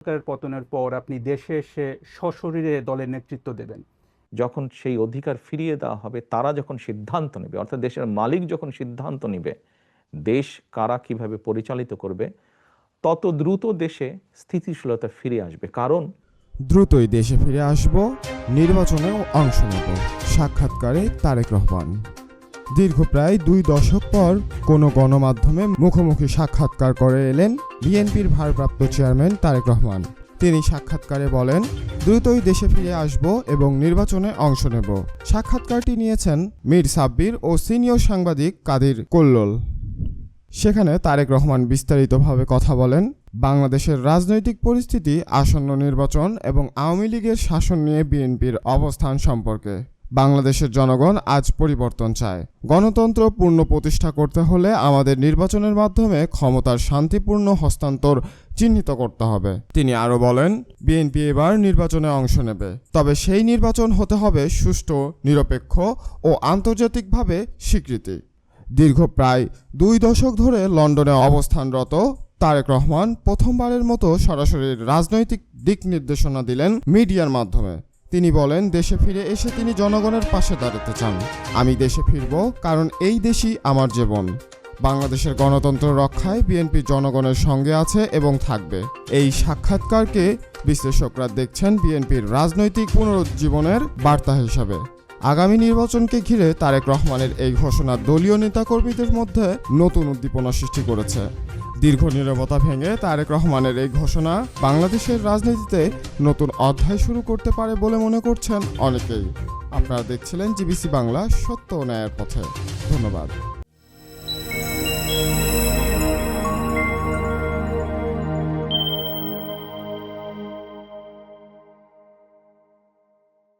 সরকারের পতনের পর আপনি দেশে এসে সশরীরে দলের নেতৃত্ব দেবেন। যখন সেই অধিকার ফিরিয়ে দেওয়া হবে তারা যখন সিদ্ধান্ত নেবে অর্থাৎ দেশের মালিক যখন সিদ্ধান্ত নেবে দেশ কারা কীভাবে পরিচালিত করবে তত দ্রুত দেশে স্থিতিশীলতা ফিরে আসবে। কারণ দ্রুতই দেশে ফিরে আসব নির্বাচনেও অংশ নেব। সাক্ষাৎকারে তারেক রহমান। দীর্ঘ প্রায় দুই দশক পর কোনো গণমাধ্যমে মুখোমুখি সাক্ষাৎকার করে এলেন বিএনপির ভারপ্রাপ্ত চেয়ারম্যান তারেক রহমান। তিনি সাক্ষাৎকারে বলেন, দ্রুতই দেশে ফিরে আসব এবং নির্বাচনে অংশ নেব। সাক্ষাৎকারটি নিয়েছেন মীর সাব্বির ও সিনিয়র সাংবাদিক কাদির কল্লোল। সেখানে তারেক রহমান বিস্তারিতভাবে কথা বলেন, বাংলাদেশের রাজনৈতিক পরিস্থিতি, আসন্ন নির্বাচন এবং আওয়ামী লীগের শাসন নিয়ে বিএনপির অবস্থান সম্পর্কে। বাংলাদেশের জনগণ আজ পরিবর্তন চায়। গণতন্ত্র পূর্ণ প্রতিষ্ঠা করতে হলে আমাদের নির্বাচনের মাধ্যমে ক্ষমতার শান্তিপূর্ণ হস্তান্তর চিহ্নিত করতে হবে। তিনি আরও বলেন, বিএনপি এবার নির্বাচনে অংশ নেবে। তবে সেই নির্বাচন হতে হবে সুষ্ঠু, নিরপেক্ষ ও আন্তর্জাতিকভাবে স্বীকৃতি। দীর্ঘ প্রায় দুই দশক ধরে লন্ডনে অবস্থানরত তারেক রহমান প্রথমবারের মতো সরাসরি রাজনৈতিক দিক নির্দেশনা দিলেন মিডিয়ার মাধ্যমে। তিনি বলেন, দেশে ফিরে এসে তিনি জনগণের পাশে দাঁড়াতে চান। আমি দেশে ফিরব কারণ এই দেশই আমার জীবন। বাংলাদেশের গণতন্ত্র রক্ষায় বিএনপি জনগণের সঙ্গে আছে এবং থাকবে। এই সাক্ষাৎকারকে বিশ্লেষকরা দেখছেন বিএনপির রাজনৈতিক পুনরুজ্জীবনের বার্তা হিসাবে। আগামী নির্বাচনকে ঘিরে তারেক রহমানের এই ঘোষণা দলীয় নেতাকর্মীদের মধ্যে নতুন উদ্দীপনা সৃষ্টি করেছে। দীর্ঘ নিরবতা ভেঙে তারেক রহমানের এই ঘোষণা বাংলাদেশের রাজনীতিতে নতুন অধ্যায় শুরু করতে পারে বলে মনে করছেন অনেকেই। আপনারা দেখছিলেন জিবিসি বাংলা সত্য ন্যায়ের পথে। ধন্যবাদ।